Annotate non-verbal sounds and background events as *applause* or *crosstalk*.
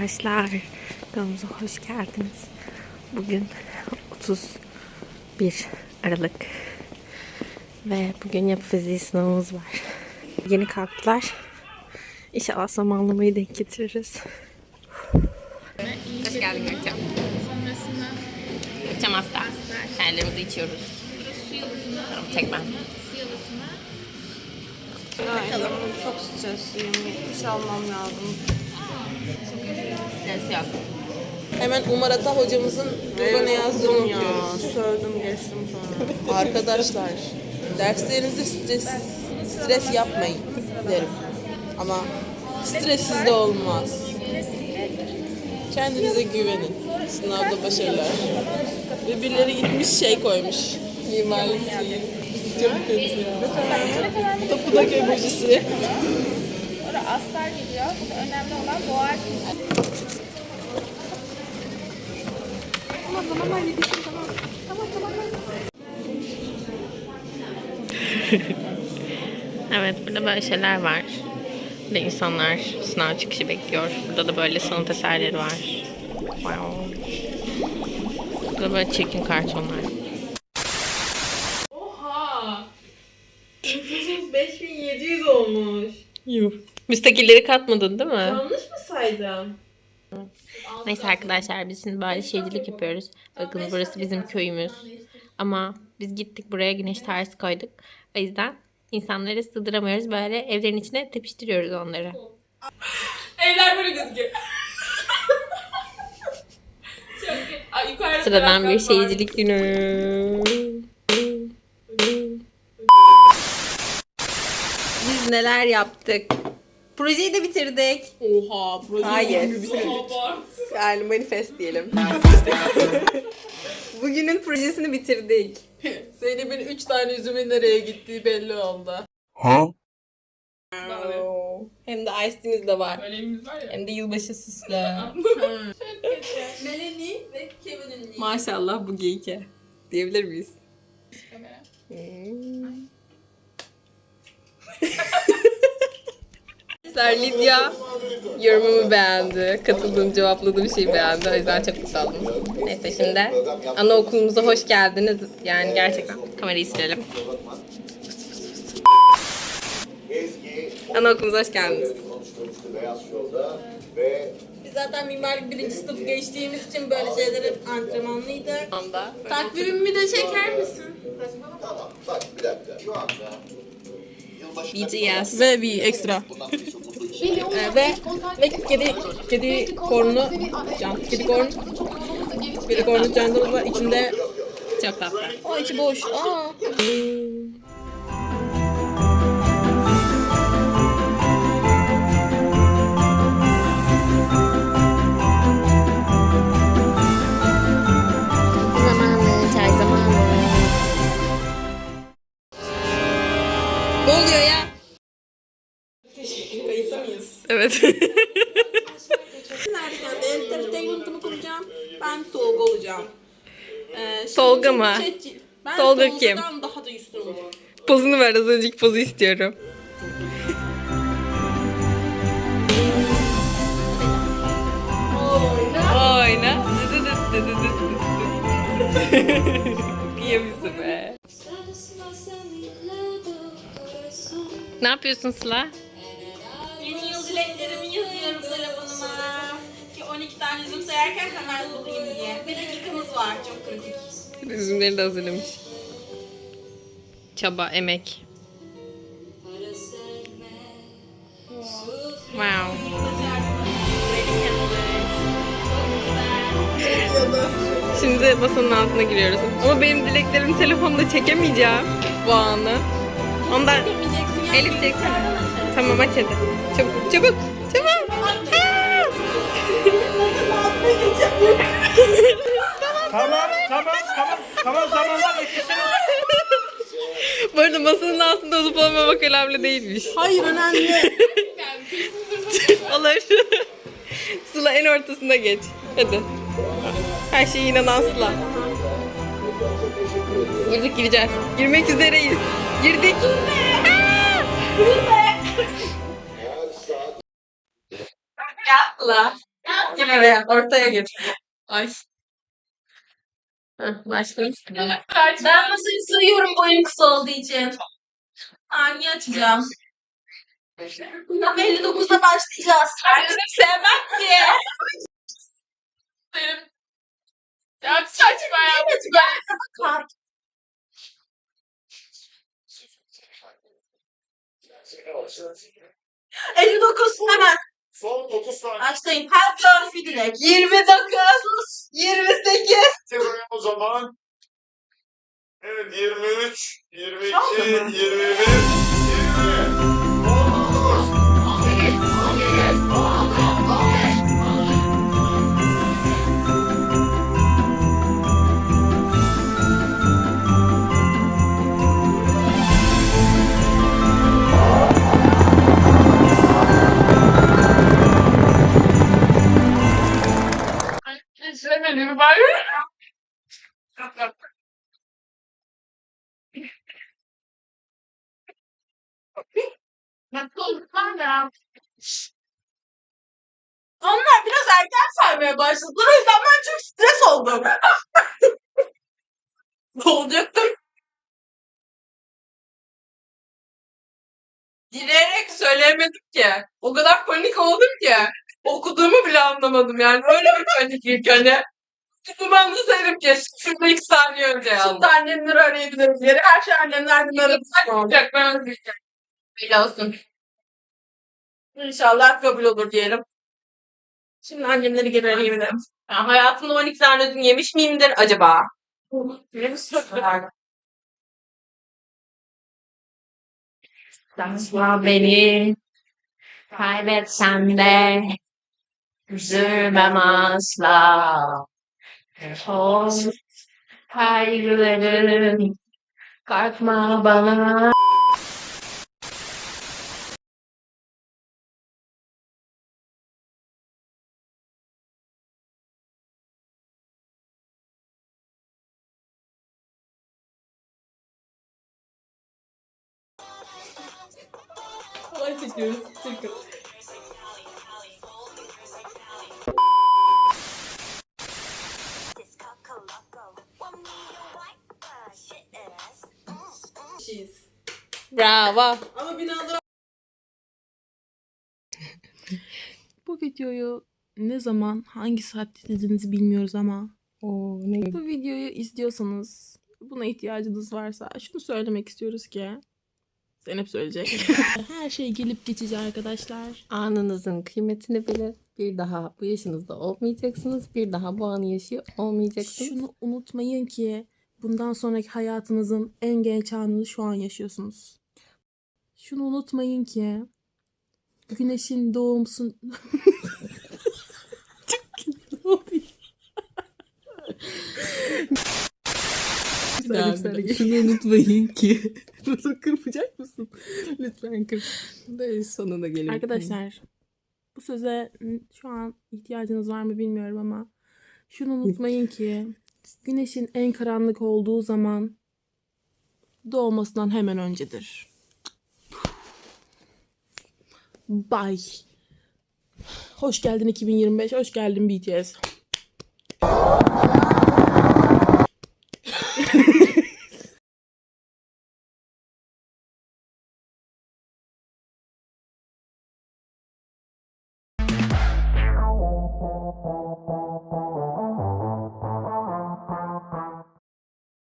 arkadaşlar. Kanalımıza hoş geldiniz. Bugün 31 Aralık. Ve bugün yapı fiziği sınavımız var. Yeni kalktılar. İnşallah zamanlamayı denk getiririz. Hoş geldin Gökçem. Gökçem hasta. Kendimizi içiyoruz. Tamam, tek ben. Bakalım çok stresliyim. İş almam lazım. Yok. Hemen Umar Ata hocamızın burada ne yazdığını ya. okuyoruz. Sövdüm geçtim sonra. *laughs* Arkadaşlar, derslerinizde stres, stres yapmayın derim. Ama stressiz de olmaz. Kendinize güvenin. Sınavda başarılar. Ve birileri gitmiş şey koymuş. Mimarlık şeyi. Çok kötü ya. Tapınak emojisi. Sonra astar geliyor. Önemli olan boğar *laughs* Evet burada böyle şeyler var. Burada insanlar sınav çıkışı bekliyor. Burada da böyle sanat eserleri var. Wow. Burada böyle çirkin kartonlar. Oha! Nüfusumuz 5700 olmuş. Yuh. Müstakilleri katmadın değil mi? Yanlış mı saydım? Neyse arkadaşlar biz şimdi böyle şeycilik yapıyoruz. Bakın burası bizim köyümüz. Ama biz gittik buraya güneş tarihsi koyduk. O yüzden insanları sığdıramıyoruz. Böyle evlerin içine tepiştiriyoruz onları. Evler böyle gözüküyor. Sıradan bir şeycilik günü. Biz neler yaptık? Projeyi de bitirdik. Oha, proje Hayır. şey. Yani manifest diyelim. *laughs* Bugünün projesini bitirdik. Zeynep'in 3 tane üzümün nereye gittiği belli oldu. Hem de ice tea'miz de var. Var ya. Hem de yılbaşı süslü. *laughs* Melanie ve Kevin'in Maşallah bu geyike. Diyebilir miyiz? Hmm. *laughs* Arkadaşlar Lidya yorumumu beğendi. Katıldığım, cevapladığım şeyi beğendi. O yüzden çok mutlu oldum. Neyse şimdi anaokulumuza hoş geldiniz. Yani gerçekten kamerayı silelim. Anaokulumuza hoş geldiniz. Biz zaten mimarlık birinci sınıf geçtiğimiz için böyle şeylere antrenmanlıydık. Anda. Takvimimi de çeker misin? tamam bak bir dakika şu anda BTS. Ve bir ekstra. Ee, ve ve kedi kedi kornu can kedi kornu kedi kornu candımız var içinde Çok tatlı. o içi boş. Aa. Evet. Nerede kendi entertainment'ımı kuracağım. Ben Tolga olacağım. Ee, şimdi Tolga mı? Chat- Ben Tolga Tolga'dan daha da üstün olacağım. Pozunu ver az önceki pozu istiyorum. Oyna. Kıyamıyorsun be. Ne yapıyorsun Sıla? Dileklerimi yazıyorum telefonuma. Ki 12 tane yüzüm sayarken hemen bulayım diye. Bir dakikamız var çok kritik. Üzümleri de hazırlamış. Çaba, emek. Wow. Şimdi masanın altına giriyoruz. Ama benim dileklerimi telefonda çekemeyeceğim bu anı. Ondan Elif çeksene. Tamam aç hadi. Çabuk çabuk çabuk. Tamam, tamam, tamam, tamam, eşitledim. Bu arada masanın altında olup olmamak önemli değilmiş. Hayır önemli. *laughs* Olur. Sıla en ortasına geç. Hadi. Her şeye inanan Sıla. Girdik gireceğiz. Girmek üzereyiz. Girdik. Aa! Gir araya, ortaya gir. Ay. Heh, başlayayım. Ben masayı sığıyorum boyum kısa olduğu için. Hangi açacağım? Tam 59'da başlayacağız. Herkes sevmem ki. Ya saçma ya. Kart. hemen. Son 30 saniye Başlayın. Her tarifi dilek. 29, 28. o zaman. Evet 23, 22, Oldu 21, Ya? Onlar biraz erken saymaya başladılar. O yüzden ben çok stres oldum. *laughs* olacaktım? Dileyerek söyleyemedim ki. O kadar panik oldum ki. Okuduğumu bile anlamadım yani. Öyle bir panik ilk hani. Kızım anlasaydım ki şurada iki saniye önce yazdım. Şimdi annemleri arayabiliriz. Yeri her şey annemlerden aradık. Olacak ben özleyeceğim. Böyle olsun. İnşallah kabul olur diyelim. Şimdi annemleri geri arayayım dedim. Ya hayatımda 12 tane ödün yemiş miyimdir acaba? Asla beni kaybetsem de üzülmem asla. O kaygıların kalkma bana. Kolay çekiyoruz. Sıkı. Bravo. Ama binalar *laughs* Bu videoyu ne zaman, hangi saatte izlediğinizi bilmiyoruz ama Oo, ne bu videoyu izliyorsanız, buna ihtiyacınız varsa şunu söylemek istiyoruz ki Zeynep söyleyecek. *laughs* Her şey gelip geçici arkadaşlar. Anınızın kıymetini bilin. Bir daha bu yaşınızda olmayacaksınız. Bir daha bu anı yaşıyor olmayacaksınız. Şunu unutmayın ki bundan sonraki hayatınızın en genç anını şu an yaşıyorsunuz. Şunu unutmayın ki güneşin doğumsun... *laughs* Şunu unutmayın ki. *laughs* Bunu kırpacak mısın? Lütfen kırp. Böyle sonuna gelin. Arkadaşlar bu söze şu an ihtiyacınız var mı bilmiyorum ama şunu unutmayın ki güneşin en karanlık olduğu zaman doğmasından hemen öncedir. Bye. Hoş geldin 2025. Hoş geldin BTS.